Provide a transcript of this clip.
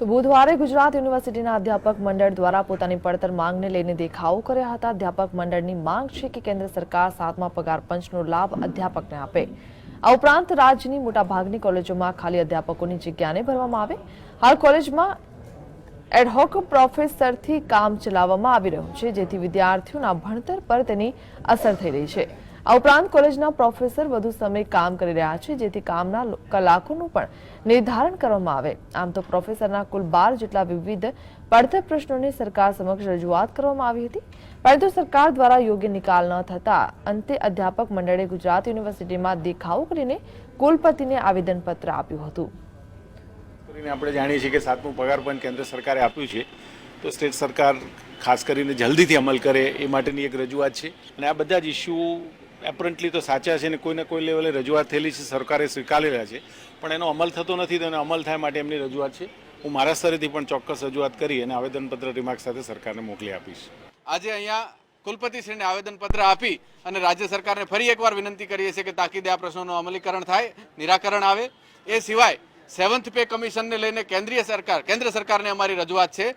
તો બુધવારે ગુજરાત યુનિવર્સિટીના અધ્યાપક મંડળ દ્વારા પોતાની પડતર માંગને લઈને દેખાવો કર્યા હતા. અધ્યાપક મંડળની માંગ છે કે કેન્દ્ર સરકાર સાતમા પગાર પંચનો લાભ અધ્યાપકને આપે. આ ઉપરાંત રાજ્યની મોટાભાગની કોલેજોમાં ખાલી અધ્યાપકોની જગ્યાને ભરવામાં આવે. હાલ કોલેજમાં એડહોક પ્રોફેસરથી કામ ચલાવવામાં આવી રહ્યું છે, જેથી વિદ્યાર્થીઓના ભણતર પર તેની અસર થઈ રહી છે. આ ઉપરાંત કોલેજના પ્રોફેસર વધુ સમય કામ કરી રહ્યા છે, જેથી કામના કલાકોનું પણ નિર્ધારણ કરવામાં આવે. આમ તો પ્રોફેસરના કુલ બાર જેટલા વિવિધ પડતર પ્રશ્નોની સરકાર સમક્ષ રજૂઆત કરવામાં આવી હતી. પરંતુ સરકાર દ્વારા યોગ્ય નિકાલ ન થતા અંતે અધ્યાપક મંડળે ગુજરાત યુનિવર્સિટીમાં દેખાવો કરીને કુલપતિને આવેદનપત્ર આપ્યું હતું. આપણે જાણીએ છીએ કે સાતમું પગાર પણ કેન્દ્ર સરકારે આપ્યું છે. તો સ્ટેટ સરકાર ખાસ કરીને જલ્દીથી અમલ કરે એ માટેની એક રજૂઆત છે. અને આ બધા જ ઇસ્યુ એપરન્ટલી તો સાચા છે ને કોઈને કોઈ લેવલે રજૂઆત થયેલી છે, સરકારે સ્વીકારેલા છે. પણ એનો અમલ થતો નથી તો એનો અમલ થાય માટે એમની રજૂઆત છે. હું મારા સ્તરેથી પણ ચોક્કસ રજૂઆત કરી અને આવેદનપત્ર રિમાર્ક સાથે સરકારને મોકલી આપીશ. આજે અહીંયા કુલપતિશ્રીને આવેદનપત્ર આપી અને રાજ્ય સરકારને ફરી એકવાર વિનંતી કરીએ છીએ કે તાકીદે આ પ્રશ્નોનું અમલીકરણ થાય, નિરાકરણ આવે. એ સિવાય સેવન્થ પે કમિશનને લઈને કેન્દ્રીય સરકાર, કેન્દ્ર સરકારને અમારી રજૂઆત છે.